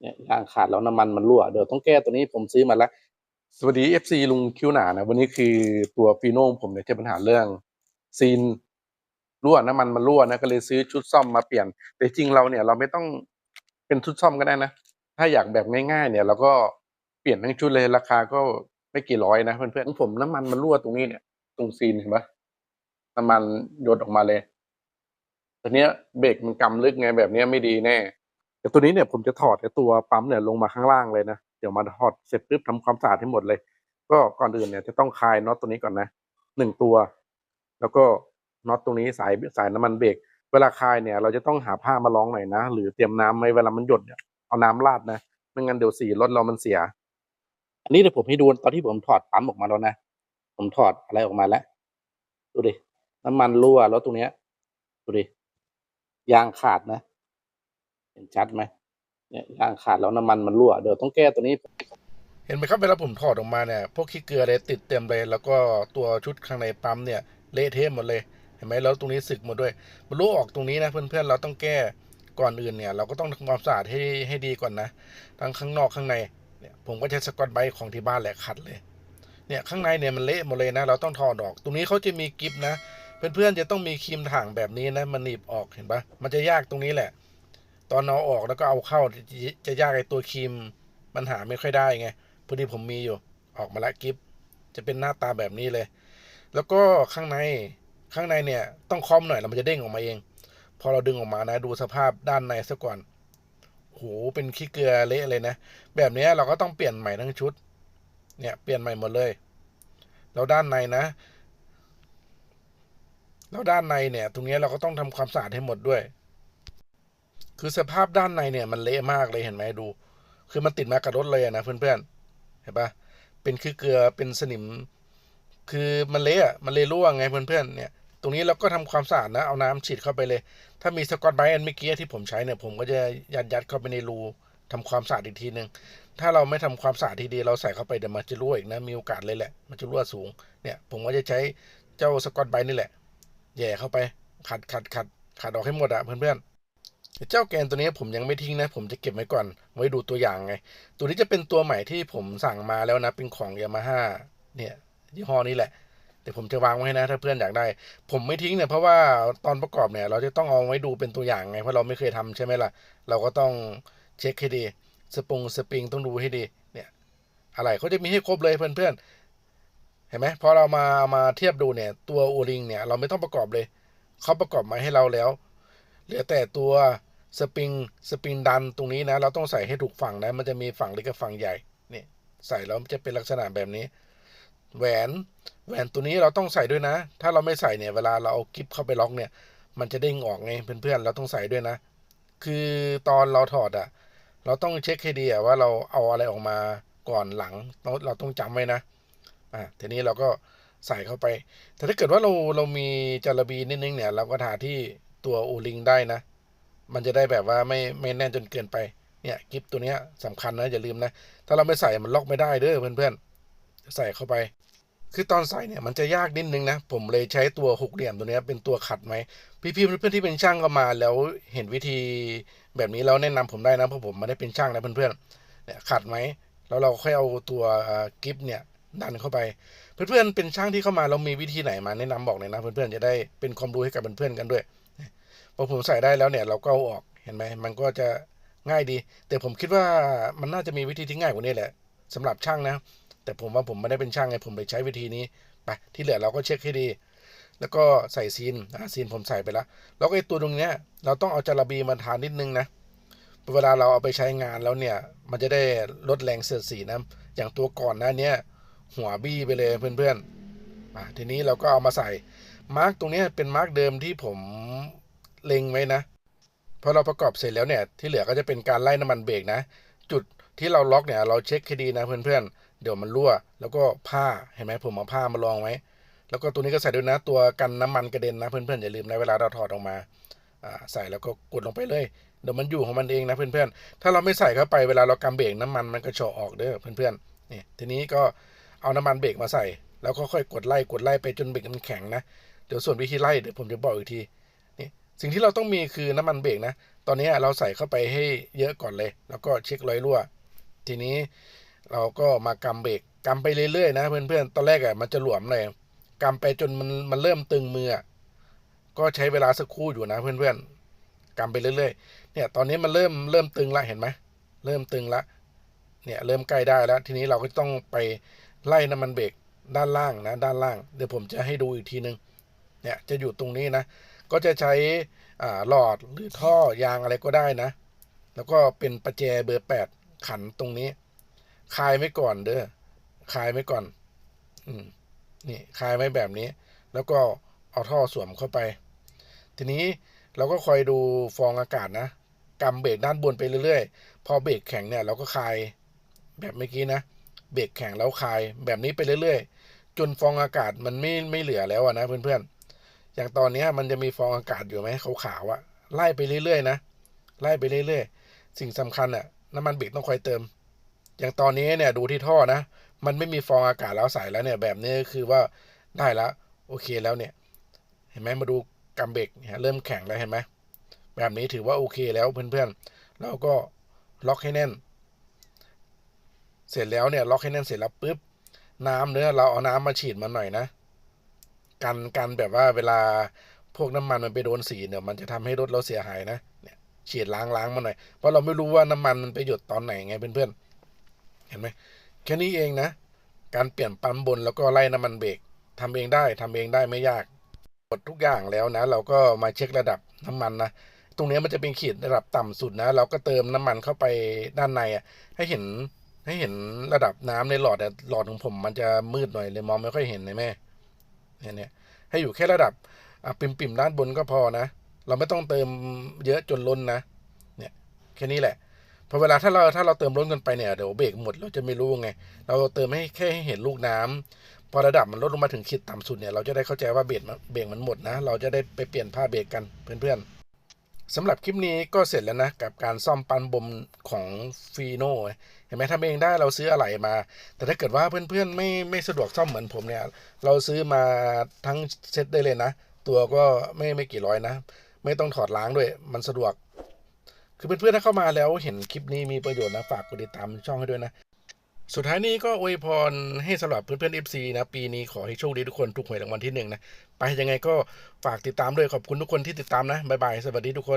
เนี่ยยางขาดแล้วน้ำมันมันรั่วเดี๋ยวต้องแก้ตัวนี้ผมซื้อมาแล้ว สวัสดี FC ลุงคิวหนานะวันนี้คือตัวฟีโน่ผมเนี่ยเจอปัญหาเรื่องซีนรั่วน้ำมันมันรั่วนะก็เลยซื้อชุดซ่อมมาเปลี่ยน แต่จริงเราเนี่ยเราไม่ต้องเป็นชุดซ่อมก็ได้นะ ถ้าอยากแบบง่ายๆ เนี่ยเราก็เปลี่ยนทั้งชุดเลยราคาก็ไม่กี่ร้อยนะเพื่อนๆของผมน้ำมันมันรั่วตรงนี้เนี่ย ตรงซีนเห็นปะน้ำมันหยดออกมาเลยต่เนี้เบรกมันกำลึกไงแบบนี้ไม่ดีแน่ แต่ตัวนี้เนี่ยผมจะถอดไอ้ตัวปั๊มเนี่ยลงมาข้างล่างเลยนะ เดี๋ยวมาถอดเสร็จปุ๊บทำความสะอาดให้หมดเลย ก็ก่อนอื่นเนี่ยจะต้องคลายน็อตตัวนี้ก่อนนะหนึ่งตัว แล้วก็น็อตตรงนี้สายสายน้ำมันเบรกเวลาคลายเนี่ยเราจะต้องหาผ้ามารองหน่อยนะ หรือเตรียมน้ำไว้เวลามันหยดเนี่ยเอาน้ำราดนะไม่งั้นเดี๋ยวสีรถเรามันเสีย อันนี้เดี๋ยวผมให้ดูตอนที่ผมถอดปั๊มออกมาแล้วนะผมถอดอะไรออกมาแล้วดูดิน้ำมันรั่วแล้วตรงเนี้ยดูดิยางขาดนะ เห็นชัดไหมเนี่ยยางขาดแล้วน้ำมันมันรั่วเดี๋ยวต้องแก้ตัวนี้ เห็นไหมครับเวลาผมถอดออกมาเนี่ยพวกขี้เกลือเลยติดเต็มเลย แล้วก็ตัวชุดข้างในปั๊มเนี่ยเละเทะหมดเลยเห็นไหมแล้วตรงนี้สึกหมดด้วยมันรั่วออกตรงนี้นะเพื่อนๆเราต้องแก้ก่อนอื่นเนี่ย เราก็ต้องทำความสะอาดให้ให้ดีก่อนนะทั้งข้างนอกข้างในเนี่ยผมก็ใช้สกอตไบของที่บ้านแหละขัดเลยเนี่ยข้างในเนี่ยมันเละหมดเลยนะ เราต้องถอดออก ตรงนี้เขาจะมีกิฟนะเพื่อนๆจะต้องมีครีมถ่างแบบนี้นะมันหนีบออกเห็นปะมันจะยากตรงนี้แหละ ตอนเอาออกแล้วก็เอาเข้าจะจะยากไอ้ตัวครีมมันหาไม่ค่อยได้ไงพอดีผมมีอยู่ ออกมาละกิฟจะเป็นหน้าตาแบบนี้เลย แล้วก็ข้างในข้างในเนี่ย ต้องคอมหน่อยแล้วมันจะเด้งออกมาเอง พอเราดึงออกมานะดูสภาพด้านในซะก่อนโหเป็นขี้เกลือเละเลยนะ แบบนี้เราก็ต้องเปลี่ยนใหม่ทั้งชุด เนี่ยเปลี่ยนใหม่หมดเลย แล้วด้านในนะ แล้วด้านในเนี่ย ตรงนี้เราก็ต้องทำความสะอาดให้หมดด้วย คือสภาพด้านในเนี่ยมันเละมากเลยเห็นไหมดู คือมันติดมากับรถเลยนะเพื่อนๆ เห็นปะเป็นคือเกลือเป็นสนิม คือมันเละมันเลยรั่วไงเพื่อนๆ เนี่ย ตรงนี้เราก็ทำความสะอาดนะ เอาน้ำฉีดเข้าไปเลย ถ้ามีสกอตไบรท์อันเมื่อกี้ที่ผมใช้เนี่ยผมก็จะยัดยัดเข้าไปในรูทำความสะอาดอีกทีหนึ่งถ้าเราไม่ทำความสะอาดทีดีเราใส่เข้าไปเดี๋ยวมันจะรั่วอีกนะ มีโอกาสเลยแหละ มันจะรั่วสูง เนี่ย ผมก็จะใช้เจ้าสกอตไบรท์นี่แหละ แย่เข้าไป ขัดขัดขัดขัดออกให้หมดอะเพื่อนๆ เจ้าแกนตัวนี้ผมยังไม่ทิ้งนะ ผมจะเก็บไว้ก่อน ไว้ดูตัวอย่างไง ตัวนี้จะเป็นตัวใหม่ที่ผมสั่งมาแล้วนะ เป็นของยามาฮ่าเนี่ยยี่ห้อนี้แหละ แต่ผมจะวางไว้นะถ้าเพื่อนอยากได้ ผมไม่ทิ้งเนี่ยเพราะว่าตอนประกอบเนี่ย เราจะต้องเอาไว้ดูเป็นตัวอย่างไง เพราะเราไม่เคยทำใช่ไหมล่ะ เราก็ต้องเช็คให้ดี สปรุงสปริงต้องดูให้ดี เนี่ย อะไรเขาจะมีให้ครบเลยเพื่อนๆ เห็นไหมพอเรามามาเทียบดูเนี่ย ตัวโอริงเนี่ยเราไม่ต้องประกอบเลย เขาประกอบมาให้เราแล้ว เหลือแต่ตัว สปริงสปริงดันตรงนี้นะ เราต้องใส่ให้ถูกฝั่งนะ มันจะมีฝั่งเล็กกับฝั่งใหญ่นี่ใส่แล้วจะเป็นลักษณะแบบนี้ แหวนแหวนตัวนี้เราต้องใส่ด้วยนะ ถ้าเราไม่ใส่เนี่ยเวลาเราเอากิฟเข้าไปล็อกเนี่ย มันจะเด้งออกไงเพื่อนๆเราต้องใส่ด้วยนะ คือตอนเราถอดอะเราต้องเช็คให้ดีอะว่าเราเอาอะไรออกมาก่อนหลังเราเราต้องจำไว้นะอะทีนี้เราก็ใส่เข้าไป แต่ถ้าเกิดว่าเราเรามีจารบีนิดนึงเนี่ย เราก็ทาที่ตัวโอลิงได้นะ มันจะได้แบบว่าไม่ไม่แน่นจนเกินไปเนี่ยกิฟตัวเนี้ยสำคัญนะอย่าลืมนะ ถ้าเราไม่ใส่มันล็อกไม่ได้เด้อเพื่อนๆใส่เข้าไป คือตอนใส่เนี่ยมันจะยากนิดนึงนะ ผมเลยใช้ตัวหกเหลี่ยมตัวเนี้ยเป็นตัวขัดไหมพี่ๆเพื่อนๆที่เป็นช่างก็มาแล้วเห็นวิธีแบบนี้แล้วแนะนำผมได้นะเพราะผมไม่ได้เป็นช่างนะเพื่อนๆเนี่ยขัดไหมแล้วเราค่อยเอาตัวกิฟเนี่ยดันเข้าไป เพื่อนๆเป็นช่างที่เข้ามาเรามีวิธีไหนมาแนะนำบอกเลยนะเพื่อนๆจะได้เป็นความรู้ให้กับเพื่อนๆกันด้วย พอผมใส่ได้แล้วเนี่ยเราก็เอาออกเห็นไหมมันก็จะง่ายดี แต่ผมคิดว่ามันน่าจะมีวิธีที่ง่ายกว่านี้แหละสำหรับช่างนะ แต่ผมว่าผมไม่ได้เป็นช่างไงผมเลยใช้วิธีนี้ไปที่เหลือเราก็เช็คให้ดี แล้วก็ใส่ซีนอะซีนผมใส่ไปแล้วแล้วไอ้ตัวตรงเนี้ย เราต้องเอาจาระบีมาทานิดนึงนะเวลาเราเอาไปใช้งานแล้วเนี่ย มันจะได้ลดแรงเสียดสีนะอย่างตัวก่อนหน้าเนี้ยหัวบี้ไปเลยเพื่อนๆอะทีนี้เราก็เอามาใส่มาร์กตรงนี้เป็นมาร์กเดิมที่ผม เล็งไว้นะพอเราประกอบเสร็จแล้วเนี่ย ที่เหลือก็จะเป็นการไล่น้ำมันเบรกนะ จุดที่เราล็อกเนี่ย เราเช็คให้ดีนะเพื่อนๆ เดี๋ยวมันรั่ว แล้วก็ผ้าเห็นไหมผมเอาผ้ามาลองไว้ แล้วก็ตัวนี้ก็ใส่ด้วยนะ ตัวกันน้ำมันกระเด็นนะเพื่อนๆอย่าลืมนะเวลาเราถอดออกมาใส่แล้วก็กดลงไปเลยเดี๋ยวมันอยู่ของมันเองนะเพื่อนๆ ถ้าเราไม่ใส่เข้าไปเวลาเรากำเบรกน้ำมันมันก็เฉาะออกเด้อเพื่อนๆนี่ทีนี้ก็เอาน้ำมันเบรกมาใส่ แล้วก็ค่อยกดไล่กดไล่ไปจนเบรกมันแข็งนะเดี๋ยวส่วนวิธีไล่เดี๋ยวผมจะบอกอีกที สิ่งที่เราต้องมีคือน้ำมันเบรกนะ ตอนนี้เราใส่เข้าไปให้เยอะก่อนเลย แล้วก็เช็ครอยรั่ว ทีนี้เราก็มากำเบรกกำไปเรื่อยๆนะเพื่อนๆ ตอนแรกอะมันจะหลวมเลยกำไปจนมันมันเริ่มตึงมืออะก็ใช้เวลาสักครู่อยู่นะเพื่อนๆกำไปเรื่อยๆ เนี่ยตอนนี้มันเริ่มเริ่มตึงละเห็นไหมเริ่มตึงละ เนี่ยเริ่มใกล้ได้แล้ว ทีนี้เราก็ต้องไปไล่น้ำมันเบรกด้านล่างนะด้านล่าง เดี๋ยวผมจะให้ดูอีกทีนึง เนี่ยจะอยู่ตรงนี้นะ ก็จะใช้หลอดหรือท่อยางอะไรก็ได้นะ แล้วก็เป็นประแจเบอร์แปดขันตรงนี้คลายไว้ก่อนเด้อคลายไว้ก่อน อืมนี่คลายไว้แบบนี้ แล้วก็เอาท่อสวมเข้าไป ทีนี้เราก็คอยดูฟองอากาศนะกำเบรกด้านบนไปเรื่อยๆ พอเบรกแข็งเนี่ยเราก็คลายแบบเมื่อกี้นะเบรกแข็งแล้วคลายแบบนี้ไปเรื่อยๆ จนฟองอากาศมันไม่ไม่เหลือแล้วอะนะเพื่อนๆ อย่างตอนนี้มันจะมีฟองอากาศอยู่ไหมขาวๆอะไล่ไปเรื่อยๆนะไล่ไปเรื่อยๆ สิ่งสำคัญอะน้ำมันเบรกต้องคอยเติม อย่างตอนนี้เนี่ยดูที่ท่อนะ มันไม่มีฟองอากาศแล้วใส่แล้วเนี่ยแบบนี้คือว่าได้แล้วโอเคแล้วเนี่ย เห็นไหมมาดูกำเบรกเนี่ยเริ่มแข็งแล้วเห็นไหมแบบนี้ถือว่าโอเคแล้วเพื่อนๆแล้วก็ล็อกให้แน่น เสร็จแล้วเนี่ยล็อกให้แน่นเสร็จแล้วปุ๊บน้ำเนื้อเราเอาน้ำมาฉีดมันหน่อยนะ กันกันแบบว่าเวลาพวกน้ำมันมันไปโดนสีเนี่ยมันจะทำให้รถเราเสียหายนะเนี่ยฉีดล้างล้างมันหน่อยเพราะเราไม่รู้ว่าน้ำมันมันไปหยดตอนไหนไงเพื่อนๆเห็นไหมแค่นี้เองนะ การเปลี่ยนปั๊มบนแล้วก็ไล่น้ำมันเบรกทำเองได้ทำเองได้ไม่ยากหมดทุกอย่างแล้วนะ เราก็มาเช็คระดับน้ำมันนะตรงนี้มันจะเป็นขีดระดับต่ำสุดนะ เราก็เติมน้ำมันเข้าไปด้านในอะให้เห็นให้เห็นระดับน้ำในหลอดอะหลอดของผมมันจะมืดหน่อยเลยมองไม่ค่อยเห็นเลยแม่ เนี่ยให้อยู่แค่ระดับปิ่มปิ่มๆด้านบนก็พอนะ เราไม่ต้องเติมเยอะจนล้นนะ เนี่ยแค่นี้แหละพอเวลาถ้าเราถ้าเราเติมล้นกันไปเนี่ยเดี๋ยวเบรกหมดเราจะไม่รู้ไง เราเติมให้แค่ให้เห็นลูกน้ำพอระดับมันลดลงมาถึงขีดต่ำสุดเนี่ยเราจะได้เข้าใจว่าเบรกมันเบรกมันหมดนะ เราจะได้ไปเปลี่ยนผ้าเบรกกันเพื่อนๆ สำหรับคลิปนี้ก็เสร็จแล้วนะ กับการซ่อมปันบมของฟีโน่เห็นไหมทำเองได้เราซื้ออะไรมา แต่ถ้าเกิดว่าเพื่อนๆไม่ไม่สะดวกซ่อมเหมือนผมเนี่ย เราซื้อมาทั้งเซ็ตได้เลยนะ ตัวก็ไม่ไม่กี่ร้อยนะ ไม่ต้องถอดล้างด้วย มันสะดวก คือเพื่อนๆถ้าเข้ามาแล้วเห็นคลิปนี้มีประโยชน์นะ ฝากกดติดตามช่องให้ด้วยนะ สุดท้ายนี้ก็อวยพรให้สำหรับเพื่อนๆ FC นะ ปีนี้ขอให้โชคดีทุกคนถูกหวยรางวัลที่หนึ่งนะ ไปยังไงก็ฝากติดตามด้วยขอบคุณทุกคนที่ติดตามนะบ๊ายบายสวัสดีทุกคน